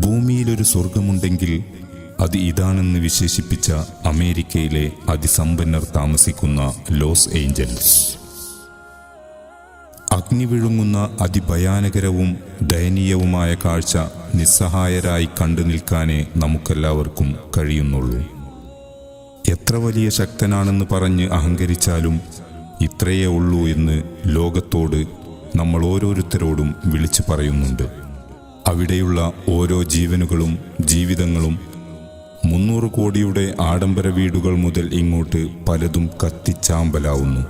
ഭൂമിയിലൊരു സ്വർഗമുണ്ടെങ്കിൽ അത് ഇതാണെന്ന് വിശേഷിപ്പിച്ച അമേരിക്കയിലെ അതിസമ്പന്നർ താമസിക്കുന്ന ലോസ് ഏഞ്ചൽസ്. അഗ്നി വിഴുങ്ങുന്ന അതിഭയാനകരവും ദയനീയവുമായ കാഴ്ച നിസ്സഹായരായി കണ്ടു നിൽക്കാനേ നമുക്കെല്ലാവർക്കും കഴിയുന്നുള്ളൂ. എത്ര വലിയ ശക്തനാണെന്ന് പറഞ്ഞ് അഹങ്കരിച്ചാലും ഇത്രയേ ഉള്ളൂ എന്ന് ലോകത്തോട് നമ്മൾ ഓരോരുത്തരോടും വിളിച്ചു പറയുന്നുണ്ട്. അവിടെയുള്ള ഓരോ ജീവനുകളും ജീവിതങ്ങളും മുന്നൂറ് കോടിയുടെ ആഡംബര വീടുകൾ മുതൽ ഇങ്ങോട്ട് പലതും കത്തിച്ചാമ്പലാവുന്നു.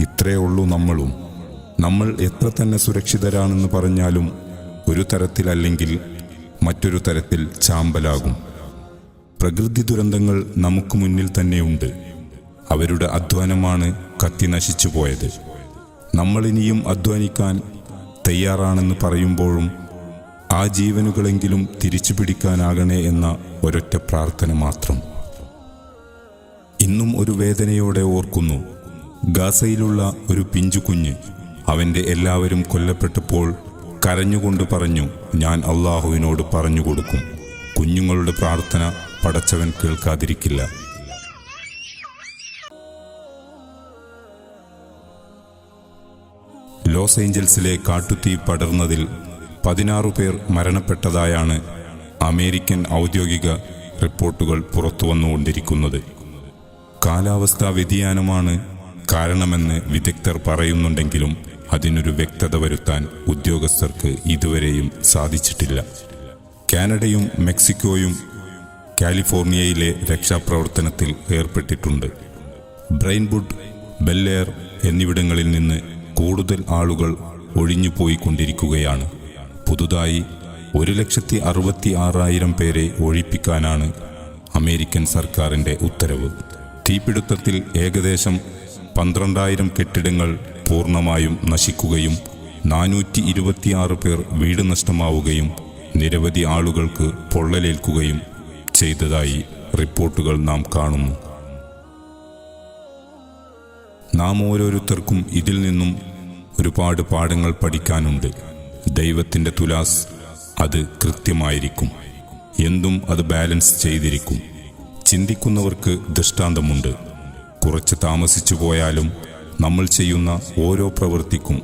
ഇത്രയേ ഉള്ളൂ നമ്മളും. നമ്മൾ എത്ര തന്നെ സുരക്ഷിതരാണെന്ന് പറഞ്ഞാലും ഒരു തരത്തിലല്ലെങ്കിൽ മറ്റൊരു തരത്തിൽ ചാമ്പലാകും. പ്രകൃതി ദുരന്തങ്ങൾ നമുക്ക് മുന്നിൽ തന്നെയുണ്ട് അവരുടെ അധ്വാനമാണ് കത്തി നശിച്ചു പോയത് നമ്മളിനിയും അധ്വാനിക്കാൻ തയ്യാറാണെന്ന് പറയുമ്പോഴും ആ ജീവനുകളെങ്കിലും തിരിച്ചു പിടിക്കാനാകണേ എന്ന ഒരൊറ്റ പ്രാർത്ഥന മാത്രം. ഇന്നും ഒരു വേദനയോടെ ഓർക്കുന്നു. ഗാസയിലുള്ള ഒരു പിഞ്ചു അവന്റെ എല്ലാവരും കൊല്ലപ്പെട്ടപ്പോൾ കരഞ്ഞുകൊണ്ട് പറഞ്ഞു ഞാൻ അള്ളാഹുവിനോട് പറഞ്ഞു കൊടുക്കും. കുഞ്ഞുങ്ങളുടെ പ്രാർത്ഥന പടച്ചവൻ കേൾക്കാതിരിക്കില്ല. ലോസ് ഏഞ്ചൽസിലെ കാട്ടുതീ പടർന്നതിൽ പതിനാറു പേർ മരണപ്പെട്ടതായാണ് അമേരിക്കൻ ഔദ്യോഗിക റിപ്പോർട്ടുകൾ പുറത്തുവന്നുകൊണ്ടിരിക്കുന്നത്. കാലാവസ്ഥാ വ്യതിയാനമാണ് കാരണമെന്ന് വിദഗ്ധർ പറയുന്നുണ്ടെങ്കിലും അതിനൊരു വ്യക്തത വരുത്താൻ ഉദ്യോഗസ്ഥർക്ക് ഇതുവരെയും സാധിച്ചിട്ടില്ല. കാനഡയും മെക്സിക്കോയും കാലിഫോർണിയയിലെ രക്ഷാപ്രവർത്തനത്തിൽ ഏർപ്പെട്ടിട്ടുണ്ട്. ബ്രെയിൻവുഡ് ബെല്ലേർ എന്നിവിടങ്ങളിൽ നിന്ന് കൂടുതൽ ആളുകൾ ഒഴിഞ്ഞുപോയിക്കൊണ്ടിരിക്കുകയാണ്. പുതുതായി ഒരു ലക്ഷത്തി അറുപത്തി ആറായിരം പേരെ ഒഴിപ്പിക്കാനാണ് അമേരിക്കൻ സർക്കാരിന്റെ ഉത്തരവ്. തീപിടുത്തത്തിൽ ഏകദേശം പന്ത്രണ്ടായിരം കെട്ടിടങ്ങൾ പൂർണമായും നശിക്കുകയും നാനൂറ്റി ഇരുപത്തിയാറ് പേർ വീട് നഷ്ടമാവുകയും നിരവധി ആളുകൾക്ക് പൊള്ളലേൽക്കുകയും ചെയ്തതായി റിപ്പോർട്ടുകൾ നാം കാണുന്നു. നാം ഓരോരുത്തർക്കും ഇതിൽ നിന്നും ഒരുപാട് പാഠങ്ങൾ പഠിക്കാനുണ്ട്. ദൈവത്തിന്റെ തുലാസ് അത് കൃത്യമായിരിക്കും. എന്തും അത് ബാലൻസ് ചെയ്തിരിക്കും. ചിന്തിക്കുന്നവർക്ക് ദൃഷ്ടാന്തമുണ്ട്. കുറച്ച് താമസിച്ചു പോയാലും നമ്മൾ ചെയ്യുന്ന ഓരോ പ്രവൃത്തിക്കും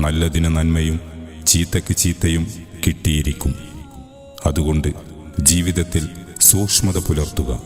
നല്ലതിന് നന്മയും ചീത്തയ്ക്ക് ചീത്തയും കിട്ടിയിരിക്കും. അതുകൊണ്ട് ജീവിതത്തിൽ സൂക്ഷ്മത പുലർത്തുക.